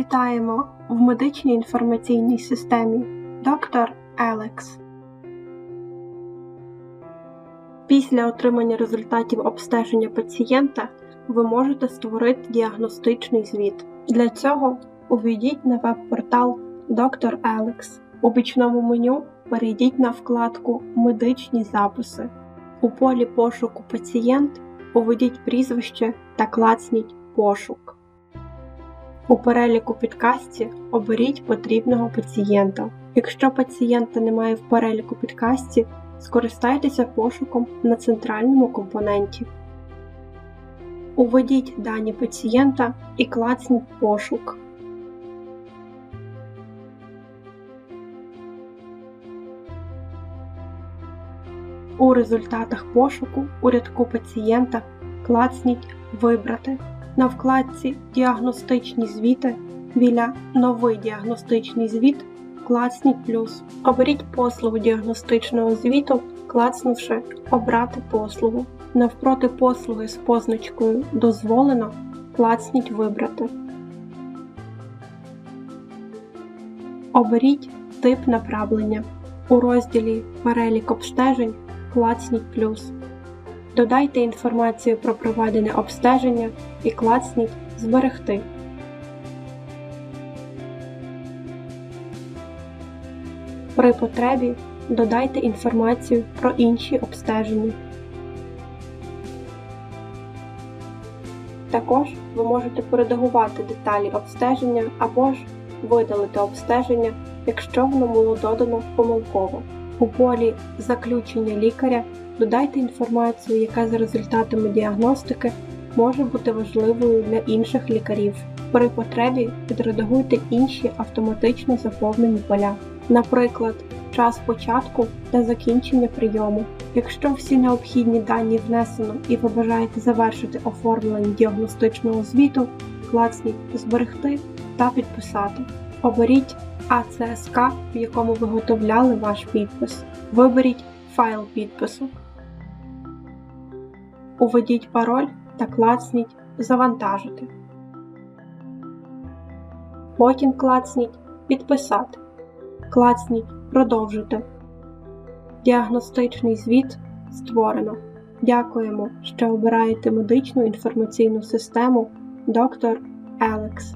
Вітаємо в медичній інформаційній системі Доктор Елекс. Після отримання результатів обстеження пацієнта ви можете створити діагностичний звіт. Для цього увійдіть на веб-портал Доктор Елекс. У бічному меню перейдіть на вкладку Медичні записи. У полі пошуку пацієнт уведіть прізвище та клацніть Пошук. У переліку підкасті оберіть потрібного пацієнта. Якщо пацієнта немає в переліку підкасті, скористайтеся пошуком на центральному компоненті. Уведіть дані пацієнта і клацніть Пошук. У результатах пошуку у рядку пацієнта клацніть Вибрати. На вкладці Діагностичні звіти біля Новий діагностичний звіт клацніть плюс. Оберіть послугу діагностичного звіту, клацнувши Обрати послугу. Навпроти послуги з позначкою Дозволено клацніть Вибрати. Оберіть тип направлення. У розділі Перелік обстежень клацніть плюс. Додайте інформацію про проведене обстеження і клацніть Зберегти. При потребі додайте інформацію про інші обстеження. Також ви можете поредагувати деталі обстеження або ж видалити обстеження, якщо воно було додано помилково. У полі Заключення лікаря додайте інформацію, яка за результатами діагностики може бути важливою для інших лікарів. При потребі підредагуйте інші автоматично заповнені поля, наприклад, час початку та закінчення прийому. Якщо всі необхідні дані внесено і ви бажаєте завершити оформлення діагностичного звіту, клацніть Зберегти та підписати. Оберіть АЦСК, в якому виготовляли ваш підпис. Виберіть файл підпису. Уведіть пароль та клацніть Завантажити. Потім клацніть Підписати. Клацніть Продовжити. Діагностичний звіт створено. Дякуємо, що обираєте медичну інформаційну систему Доктор Елекс.